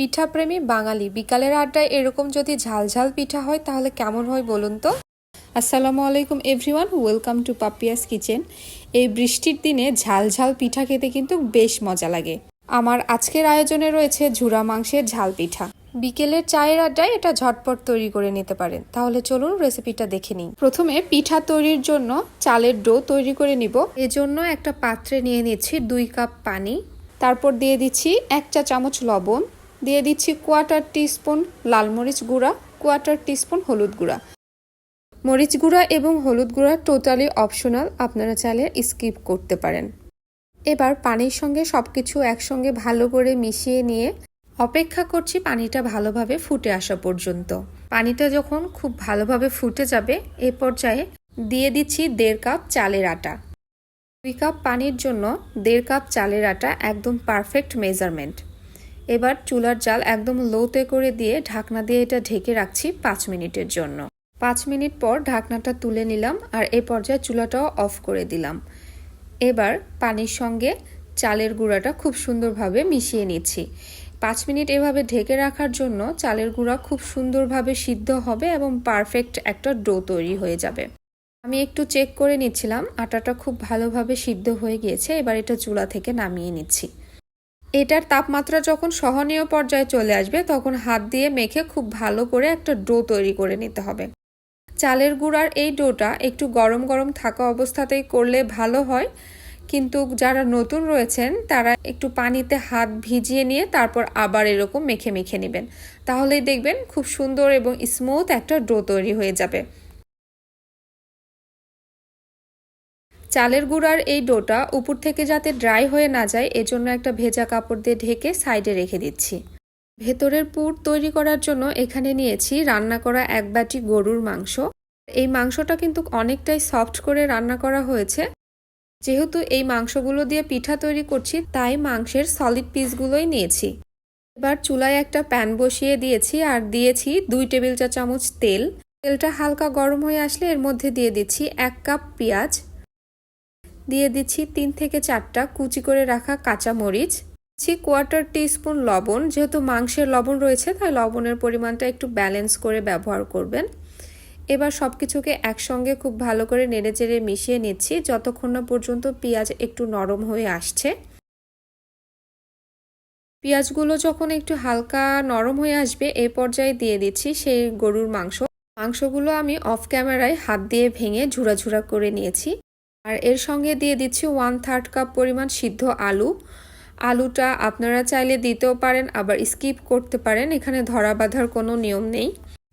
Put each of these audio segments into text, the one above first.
পিঠাপ্রেমী বাঙালি। বিকালের আড্ডায় এরকম যদি ঝালঝাল পিঠা হয়, তাহলে কেমন হয় বলুন তো? আসসালামু আলাইকুম everyone, welcome to Papia's kitchen. এই বৃষ্টির দিনে ঝালঝাল পিঠা খেতে কিন্তু বেশ মজা লাগে। আমার আজকের আয়োজনে রয়েছে ঝুরা মাংসের ঝাল পিঠা। বিকেলের চায়ের আড্ডায় এটা ঝটপট তৈরি করে নিতে পারেন। তাহলে চলুন রেসিপিটা দেখে নিই। প্রথমে পিঠা তৈরির জন্য চালের ডো তৈরি করে নিব। এজন্য একটা পাত্রে নিয়ে নিচ্ছি দুই কাপ পানি। তারপর দিয়ে দিচ্ছি এক চা চামচ লবণ। দিয়ে দিচ্ছি কোয়াটার টিস্পুন লাল মরিচ গুঁড়া কোয়াটার টিস্পুন হলুদ গুঁড়া। মরিচ গুঁড়া এবং হলুদ গুঁড়া টোটালি অপশনাল আপনারা চাইলে স্কিপ করতে পারেন। এবার পানির সঙ্গে সব কিছু একসঙ্গে ভালো করে মিশিয়ে নিয়ে অপেক্ষা করছি পানিটা ভালোভাবে ফুটে আসা পর্যন্ত। পানিটা যখন খুব ভালোভাবে ফুটে যাবে, এ পর্যায়ে দিয়ে দিচ্ছি দেড় কাপ চালের আটা। দুই কাপ পানির জন্য দেড় কাপ চালের আটা একদম পারফেক্ট মেজারমেন্ট এবার চুলার জাল একদম লোতে করে দিয়ে ঢাকনা দিয়ে এটা ঢেকে রাখছি পাঁচ মিনিটের জন্য। পাঁচ মিনিট পর ঢাকনাটা তুলে নিলাম আর এ পর্যায়ে চুলাটাও অফ করে দিলাম। এবার পানির সঙ্গে চালের গুঁড়াটা খুব সুন্দরভাবে মিশিয়ে নিচ্ছি। পাঁচ মিনিট এভাবে ঢেকে রাখার জন্য চালের গুঁড়া খুব সুন্দরভাবে সিদ্ধ হবে এবং পারফেক্ট একটা ডো তৈরি হয়ে যাবে। আমি একটু চেক করে নিচ্ছিলাম, আটাটা খুব ভালোভাবে সিদ্ধ হয়ে গিয়েছে, এবার এটা চুলা থেকে নামিয়ে নিচ্ছি। এটার তাপমাত্রা যখন সহনীয় পর্যায়ে চলে আসবে, তখন হাত দিয়ে মেখে খুব ভালো করে একটা ডো তৈরি করে নিতে হবে। চালের গুঁড়ার এই ডোটা একটু গরম গরম থাকা অবস্থাতেই করলে ভালো হয়। কিন্তু যারা নতুন রয়েছেন, তারা একটু পানিতে হাত ভিজিয়ে নিয়ে তারপর আবার এরকম মেখে মেখে নেবেন। তাহলেই দেখবেন খুব সুন্দর এবং স্মুথ একটা ডো তৈরি হয়ে যাবে। চালের গুঁড়ার এই ডোটা উপর থেকে যাতে ড্রাই হয়ে না যায়, এজন্য একটা ভেজা কাপড় দিয়ে ঢেকে সাইডে রেখে দিচ্ছি। ভেতরের পুর তৈরি করার জন্য এখানে নিয়েছি রান্না করা এক বাটি গরুর মাংস। এই মাংসটা কিন্তু অনেকটাই সফট করে রান্না করা হয়েছে। যেহেতু এই মাংসগুলো দিয়ে পিঠা তৈরি করছি, তাই মাংসের সলিড পিসগুলোই নিয়েছি। এবার চুলায় একটা প্যান বসিয়ে দিয়েছি আর দিয়েছি দুই টেবিল চা চামচ তেল। তেলটা হালকা গরম হয়ে আসলে এর মধ্যে দিয়ে দিচ্ছি এক কাপ পেঁয়াজ। দিয়ে দিচ্ছি তিন থেকে চারটা কুচি করে রাখা কাঁচা মরিচ দিচ্ছি কোয়ার্টার টিস্পুন লবণ। যেহেতু মাংসের লবণ রয়েছে, তাই লবণের পরিমাণটা একটু ব্যালেন্স করে ব্যবহার করবেন। এবার সব কিছুকে একসঙ্গে খুব ভালো করে নেড়ে চেড়ে মিশিয়ে নিচ্ছি, যতক্ষণ না পর্যন্ত পেঁয়াজ একটু নরম হয়ে আসছে। পেঁয়াজগুলো যখন একটু হালকা নরম হয়ে আসবে, এ পর্যায়ে দিয়ে দিচ্ছি সেই গরুর মাংস। মাংসগুলো আমি অফ ক্যামেরায় হাত দিয়ে ভেঙে ঝুরা ঝুরা করে নিয়েছি। আর এর সঙ্গে দিয়ে দিচ্ছি ওয়ান থার্ড কাপ পরিমাণ সিদ্ধ আলু। আলুটা আপনারা চাইলে দিতেও পারেন, আবার স্কিপ করতে পারেন, এখানে ধরা বাঁধার কোনো নিয়ম নেই।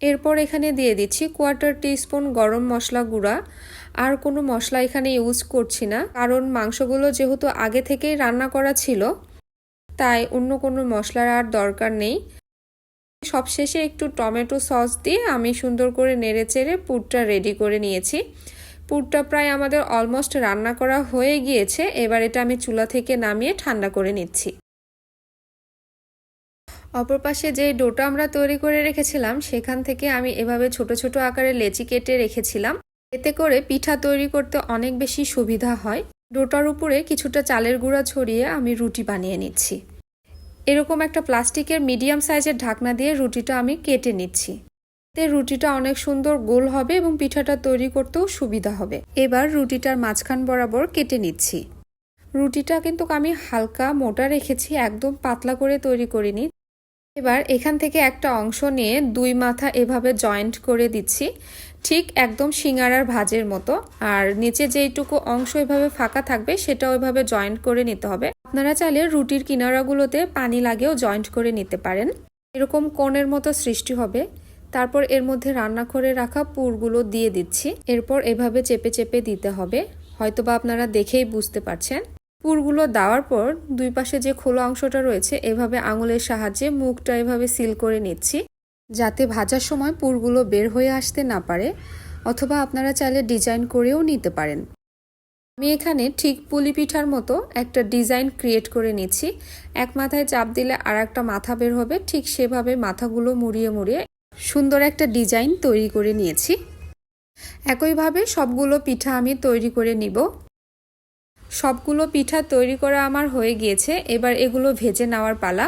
এরপর এখানে দিয়ে দিচ্ছি কোয়ার্টার টিস্পুন গরম মশলা গুঁড়া। আর কোনো মশলা এখানে ইউজ করছি না, কারণ মাংসগুলো যেহেতু আগে থেকেই রান্না করা ছিল, তাই অন্য কোনো মশলার আর দরকার নেই। সবশেষে একটু টমেটো সস দিয়ে আমি সুন্দর করে নেড়ে চেড়ে পুরটা রেডি করে নিয়েছি। পুরটা প্রায় আমাদের অলমোস্ট রান্না করা হয়ে গিয়েছে। এবার এটা আমি চুলা থেকে নামিয়ে ঠান্ডা করে নিচ্ছি। অপর পাশে যে ডোটা আমরা তৈরি করে রেখেছিলাম, সেখান থেকে আমি এভাবে ছোট ছোট আকারে লেচি কেটে রেখেছিলাম। এতে করে পিঠা তৈরি করতে অনেক বেশি সুবিধা হয়। ডোটার উপরে কিছুটা চালের গুঁড়া ছড়িয়ে আমি রুটি বানিয়ে নিচ্ছি। এরকম একটা প্লাস্টিকের মিডিয়াম সাইজের ঢাকনা দিয়ে রুটিটা আমি কেটে নিচ্ছি। এতে রুটিটা অনেক সুন্দর গোল হবে এবং পিঠাটা তৈরি করতেও সুবিধা হবে। এবার রুটিটার মাঝখান বরাবর কেটে নিচ্ছি। রুটিটা কিন্তু আমি হালকা মোটা রেখেছি, একদম পাতলা করে তৈরি করিনি। এবার এখান থেকে একটা অংশ নিয়ে দুই মাথা এভাবে জয়েন্ট করে দিচ্ছি, ঠিক একদম সিঙ্গারার ভাজের মতো। আর নিচে যেইটুকু অংশ এভাবে ফাঁকা থাকবে সেটাও এভাবে জয়েন্ট করে নিতে হবে। আপনারা চাইলে রুটির কিনারাগুলোতে পানি লাগেও জয়েন্ট করে নিতে পারেন। এরকম কোণের মতো সৃষ্টি হবে। তারপর এর মধ্যে রান্না করে রাখা পুরগুলো দিয়ে দিচ্ছি। এরপর এভাবে চেপে চেপে দিতে হবে। হয়তোবা আপনারা দেখেই বুঝতে পারছেন। পুরগুলো দেওয়ার পর দুই পাশে যে খোলা অংশটা রয়েছে, এভাবে আঙুলের সাহায্যে মুখটা এভাবে সিল করে নিচ্ছি, যাতে ভাজার সময় পুরগুলো বের হয়ে আসতে না পারে, অথবা আপনারা চাইলে ডিজাইন করেও নিতে পারেন। আমি এখানে ঠিক পুলি পিঠার মতো একটা ডিজাইন ক্রিয়েট করে নিচ্ছি। এক মাথায় চাপ দিলে আর একটা মাথা বের হবে, ঠিক সেভাবে মাথাগুলো মুড়িয়ে মুড়িয়ে সুন্দর একটা ডিজাইন তৈরি করে নিয়েছি। একইভাবে সবগুলো পিঠা আমি তৈরি করে নিব। সবগুলো পিঠা তৈরি করা আমার হয়ে গিয়েছে, এবার এগুলো ভেজে নেওয়ার পালা।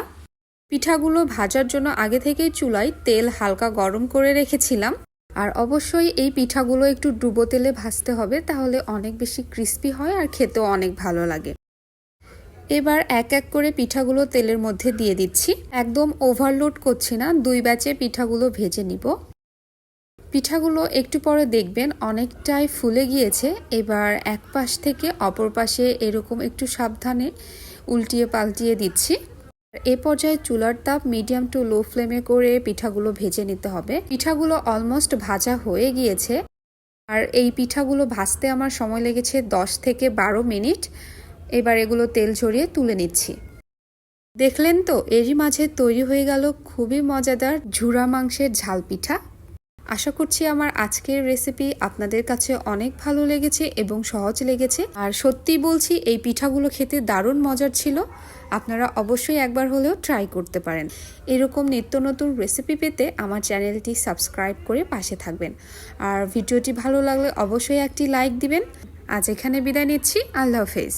পিঠাগুলো ভাজার জন্য আগে থেকেই চুলায় তেল হালকা গরম করে রেখেছিলাম। আর অবশ্যই এই পিঠাগুলো একটু ডুবো তেলে ভাজতে হবে, তাহলে অনেক বেশি ক্রিস্পি হয় আর খেতেও অনেক ভালো লাগে। এবার এক এক করে পিঠাগুলো তেলের মধ্যে দিয়ে দিচ্ছি। একদম ওভারলোড করছি না, দুই ব্যাচে পিঠাগুলো ভেজে নিব। পিঠাগুলো একটু পরে দেখবেন অনেকটাই ফুলে গিয়েছে। এবার এক পাশ থেকে অপর পাশে এরকম একটু সাবধানে উল্টিয়ে পাল্টিয়ে দিচ্ছি। এ পর্যায়ে চুলার তাপ মিডিয়াম টু লো ফ্লেমে করে পিঠাগুলো ভেজে নিতে হবে। পিঠাগুলো অলমোস্ট ভাজা হয়ে গিয়েছে। আর এই পিঠাগুলো ভাজতে আমার সময় লেগেছে দশ থেকে বারো মিনিট। এবার এগুলো তেল ঝরিয়ে তুলে নিচ্ছি। দেখলেন তো, এরই মাঝে তৈরি হয়ে গেল খুবই মজাদার ঝুরা মাংসের ঝাল পিঠা। আশা করছি আমার আজকের রেসিপি আপনাদের কাছে অনেক ভালো লেগেছে এবং সহজ লেগেছে। আর সত্যি বলছি, এই পিঠাগুলো খেতে দারুণ মজার ছিল। আপনারা অবশ্যই একবার হলেও ট্রাই করতে পারেন। এরকম নিত্য নতুন রেসিপি পেতে আমার চ্যানেলটি সাবস্ক্রাইব করে পাশে থাকবেন। আর ভিডিওটি ভালো লাগলে অবশ্যই একটি লাইক দিবেন। আজ এখানে বিদায় নিচ্ছি। আল্লাহ হাফেজ।